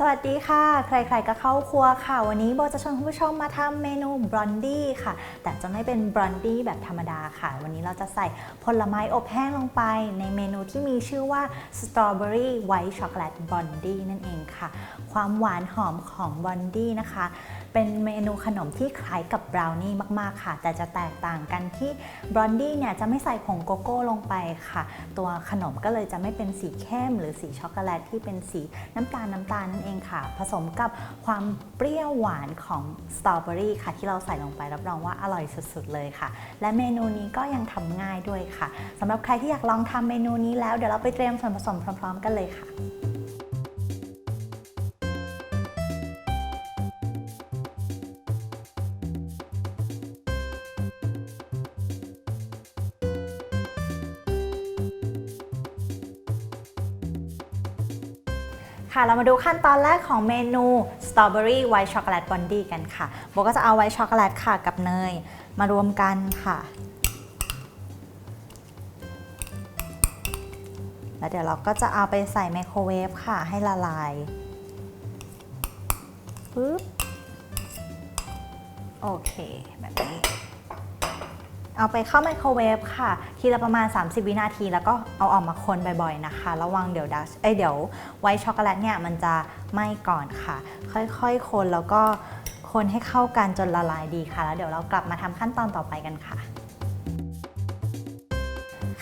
สวัสดีค่ะ ใครๆก็เข้าครัวค่ะ วันนี้โบจะชวนคุณผู้ชมมาทำเมนูบรอนดี้ค่ะ แต่จะไม่เป็นบรอนดี้แบบธรรมดาค่ะ วันนี้เราจะใส่ผลไม้อบแห้งลงไป ในเมนูที่มีชื่อว่าสตรอเบอรี่ไวท์ช็อกโกแลตบรอนดี้นั่นเองค่ะ ความหวานหอมของบรอนดี้นะคะ เป็นเมนูขนมที่คล้ายกับบราวนี่มาก ๆ ค่ะ แต่จะแตกต่างกันที่บรอนดี้เนี่ยจะไม่ใส่ผงโกโก้ลงไปค่ะ ตัวขนมก็เลยจะไม่เป็นสีเข้ม หรือสีช็อกโกแลตที่เป็นสีน้ำตาลน้ำตาลนั่นเองค่ะ ผสมกับความเปรี้ยวหวานของสตรอเบอรี่ค่ะ ที่เราใส่ลงไปรับรองว่าอร่อยสุด ๆ เลยค่ะ และเมนูนี้ก็ยังทำง่ายด้วยค่ะสำหรับใครที่อยากลองทำเมนูนี้แล้วเดี๋ยวเราไปเตรียมส่วนผสมพร้อม ๆ กันเลยค่ะ ค่ะ เรามาดูขั้นตอนแรกของเมนู Strawberry White Chocolate Bondi กันค่ะโบก็จะเอาไวท์ช็อกโกแลตค่ะกับเนยมารวมกันค่ะ แล้วเดี๋ยวเราก็จะเอาไปใส่ไมโครเวฟค่ะให้ละลายปึ๊บโอเค แบบนี้ เอาไปเข้าไมโครเวฟค่ะ ทีละประมาณ 30 วินาที แล้วก็เอาออกมาคนบ่อยๆนะคะ ระวังเดี๋ยวดัชเอ้ยเดี๋ยวไวท์ช็อกโกแลตเนี่ยมันจะไหม้ก่อนค่ะ ค่อยๆ คนแล้วก็คนให้เข้ากันจนละลายดีค่ะ แล้วเดี๋ยวเรากลับมาทำขั้นตอนต่อไปกันค่ะ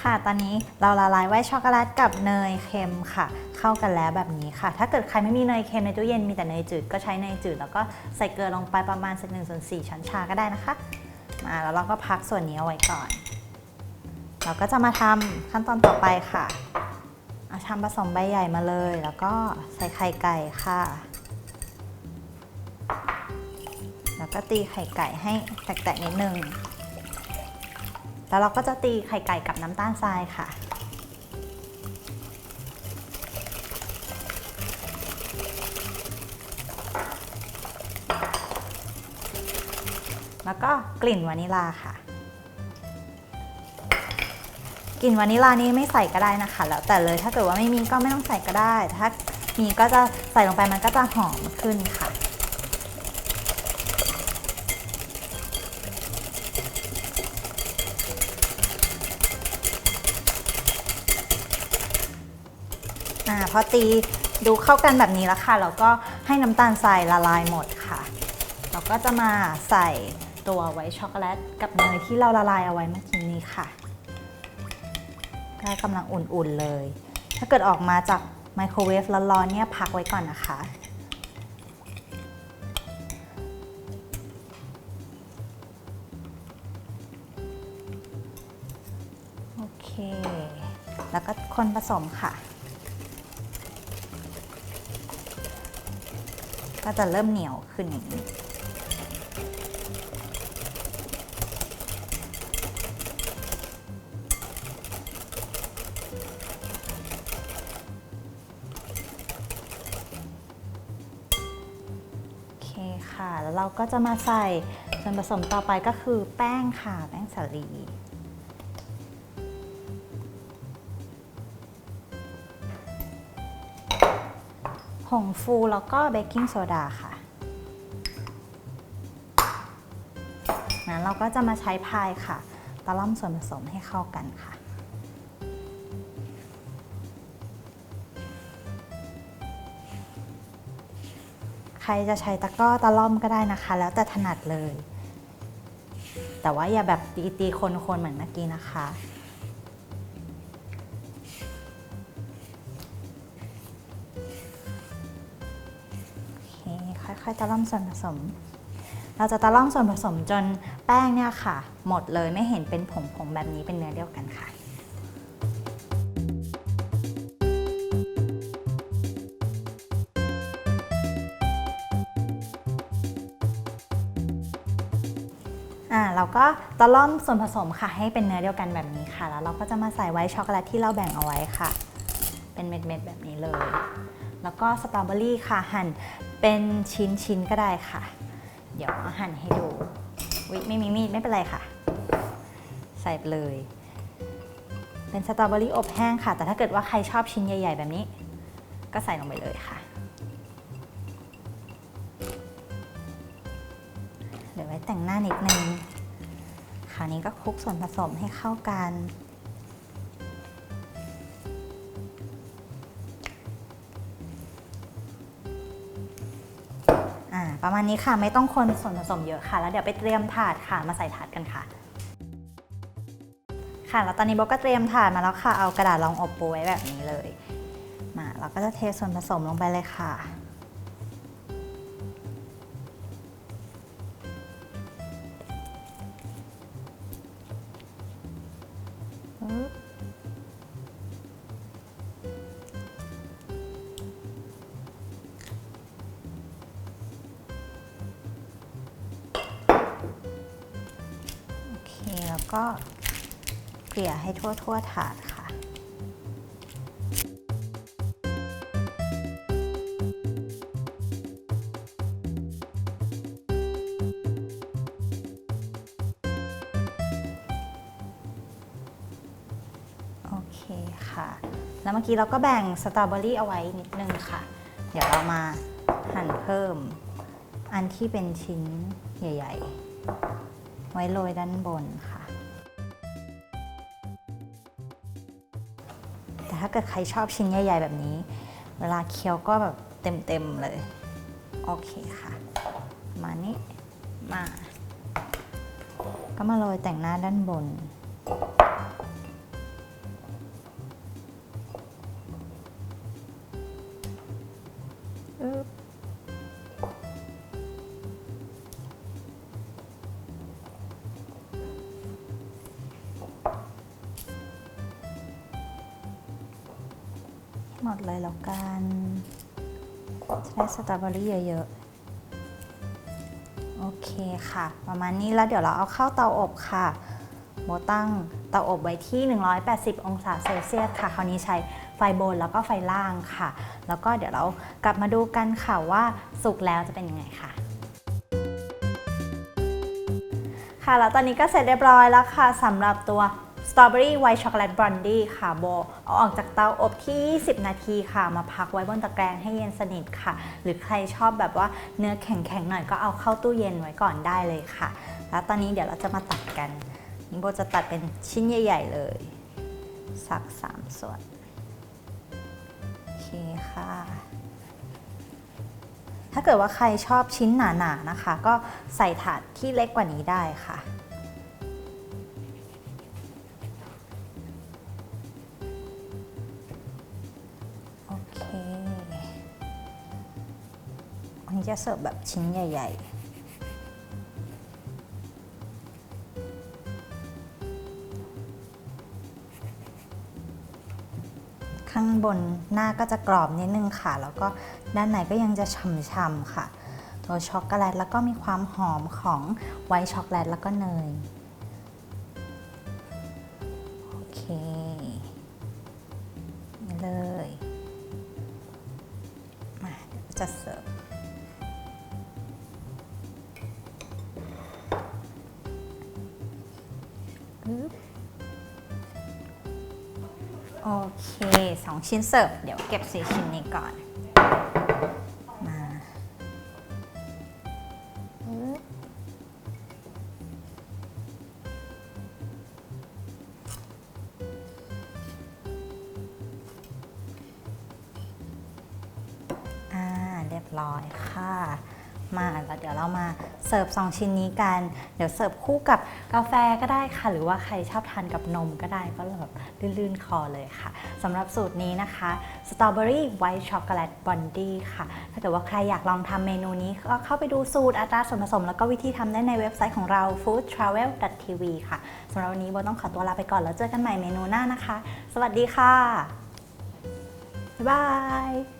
ค่ะ ตอนนี้เราละลายไวท์ช็อกโกแลตกับเนยเค็มค่ะเข้ากันแล้วแบบนี้ค่ะ ถ้าเกิดใครไม่มีเนยเค็มในตู้เย็นมีแต่เนยจืดก็ใช้เนยจืด แล้วก็ใส่เกลือลงไปประมาณสักหนึ่งส่วนสี่ช้อนชาก็ได้นะคะ่าแล้วเราก็พักส่วนนี้เอาไว้ก่อน เราก็จะมาทำขั้นตอนต่อไปค่ะเอาชามผสมใบใหญ่มาเลย แล้วก็ใส่ไข่ไก่ค่ะ แล้วก็ตีไข่ไก่ให้แตกๆนิดนึง แล้วเราก็จะตีไข่ไก่กับน้ำตาลทรายค่ะ แล้วก็กลิ่นวานิลาค่ะ กลิ่นวานิลานี้ไม่ใส่ก็ได้นะคะ แล้วแต่เลยถ้าเกิดว่าไม่มีก็ไม่ต้องใส่ก็ได้ถ้ามีก็จะใส่ลงไปมันก็จะหอมขึ้นค่ะ อ่าพอตีดูเข้ากันแบบนี้แล้วค่ะ แล้วก็ให้น้ำตาลทรายละลายหมดค่ะ เราก็จะมาใส่ ตัวไวท์ช็อกโกแลตกับเนยที่เราละลายเอาไว้เมื่อกี้นี้ค่ะได้กำลังอุ่นๆเลย ถ้าเกิดออกมาจากไมโครเวฟร้อนๆเนี่ยพักไว้ก่อนนะคะ โอเค แล้วก็คนผสมค่ะ ก็จะเริ่มเหนียวขึ้นอย่างนี้ ค่ะ แล้วเราก็จะมาใส่ส่วนผสมต่อไปก็คือแป้งค่ะ แป้งสาลี ผงฟูแล้วก็เบกกิ้งโซดาค่ะนั้นเราก็จะมาใช้พายค่ะ ตะล่อมส่วนผสมให้เข้ากันค่ะ ใครจะใช้ตะกร้อตะล่อมก็ได้นะคะ แล้วแต่ถนัดเลย แต่ว่าอย่าแบบตีตีคนๆเหมือนเมื่อกี้นะคะ โอเค ค่อยๆตะล่อมส่วนผสม เราจะตะล่อมส่วนผสมจนแป้งเนี่ยค่ะ หมดเลยไม่เห็นเป็นผงๆแบบนี้เป็นเนื้อเดียวกันค่ะ อ่าเราก็ตะล่อมส่วนผสมค่ะ ให้เป็นเนื้อเดียวกันแบบนี้ค่ะ แล้วเราก็จะมาใส่ไว้ช็อกโกแลตที่เราแบ่งเอาไว้ค่ะ เป็นเม็ดๆแบบนี้เลย แล้วก็สตรอเบอรี่ค่ะหั่นเป็นชิ้นๆก็ได้ค่ะ เดี๋ยวหั่นให้ดูวิไม่มีมีดไม่เป็นไรค่ะ ใส่ไปเลย เป็นสตรอเบอรี่อบแห้งค่ะ แต่ถ้าเกิดว่าใครชอบชิ้นใหญ่ ๆ แบบนี้ ก็ใส่ลงไปเลยค่ะ แต่งหน้านิดนึงคราวนี้ก็คลุกส่วนผสมให้เข้ากันอ่าประมาณนี้ค่ะไม่ต้องคนส่วนผสมเยอะค่ะ แล้วเดี๋ยวไปเตรียมถาดค่ะมาใส่ถาดกันค่ะ ค่ะแล้วตอนนี้โบก็เตรียมถาดมาแล้วค่ะ เอากระดาษรองอบปูไว้แบบนี้เลย มาเราก็จะเทส่วนผสมลงไปเลยค่ะ ก็เกลี่ยให้ทั่วๆถาดค่ะ โอเคค่ะ แล้วเมื่อกี้เราก็แบ่งสตรอเบอรี่เอาไว้นิดนึงค่ะ เดี๋ยวเรามาหั่นเพิ่ม อันที่เป็นชิ้นใหญ่ ๆ ไว้โรยด้านบนค่ะ ถ้าเกิดใครชอบชิ้นใหญ่ ๆ แบบนี้ เวลาเคี้ยวก็แบบเต็ม ๆ เลย โอเคค่ะ มานี้มา ก็มาโรยแต่งหน้าด้านบน อึ๊บ หมดเลยแล้วกันจะได้สตรอเบอรี่เยอะๆ โอเคค่ะ ประมาณนี้แล้วเดี๋ยวเราเอาเข้าเตาอบค่ะโบตั้งเตาอบไว้ที่ 180 องศาเซลเซียสค่ะ คราวนี้ใช้ไฟบนแล้วก็ไฟล่างค่ะ แล้วก็เดี๋ยวเรากลับมาดูกันค่ะว่าสุกแล้วจะเป็นยังไงค่ะ ค่ะแล้วตอนนี้ก็เสร็จเรียบร้อยแล้วค่ะสำหรับตัว ตรอเบอรี่ไวท์ช็อกโกแลตบรอนดี้ค่ะโบเอาออกจากเตาอบที่ 20 นาทีค่ะ มาพักไว้บนตะแกรงให้เย็นสนิทค่ะ หรือใครชอบแบบว่าเนื้อแข็งๆหน่อยก็เอาเข้าตู้เย็นไว้ก่อนได้เลยค่ะ แล้วตอนนี้เดี๋ยวเราจะมาตัดกันนี่โบจะตัดเป็นชิ้นใหญ่ ๆ เลยสัก 3 ส่วนโอเคค่ะ ถ้าเกิดว่าใครชอบชิ้นหนาๆนะคะ ก็ใส่ถาดที่เล็กกว่านี้ได้ค่ะ นี้จะเสิร์ฟแบบชิ้นใหญ่ ๆข้างบนหน้าก็จะกรอบนิดนึงค่ะ แล้วก็ด้านในก็ยังจะฉ่ำๆค่ะ ตัวช็อกโกแลตแล้วก็มีความหอมของไวท์ช็อกโกแลตแล้วก็เนย โอเคเลยมาจะเสิร์ฟ โอเคสองชิ้นเสิร์ฟ เดี๋ยวเก็บสี่ชิ้นนี้ก่อน มาอ่า เรียบร้อยค่ะ มาแล้วเดี๋ยวเรามาเสิร์ฟสองชิ้นนี้กัน เดี๋ยวเสิร์ฟคู่กับกาแฟก็ได้ค่ะ หรือว่าใครชอบทานกับนมก็ได้ก็แบบลื่นๆคอเลยค่ะสำหรับสูตรนี้นะคะสตรอเบอรี่ไวท์ช็อกโกแลตบอนดี้ค่ะ ถ้าเกิดว่าใครอยากลองทำเมนูนี้ก็เข้าไปดูสูตรอัตราส่วนผสม แล้วก็วิธีทำได้ในเว็บไซต์ของเรา foodtravel.tv ค่ะสำหรับวันนี้โบต้องขอตัวลาไปก่อนแล้วเจอกันใหม่เมนูหน้านะคะ สวัสดีค่ะบ๊ายบาย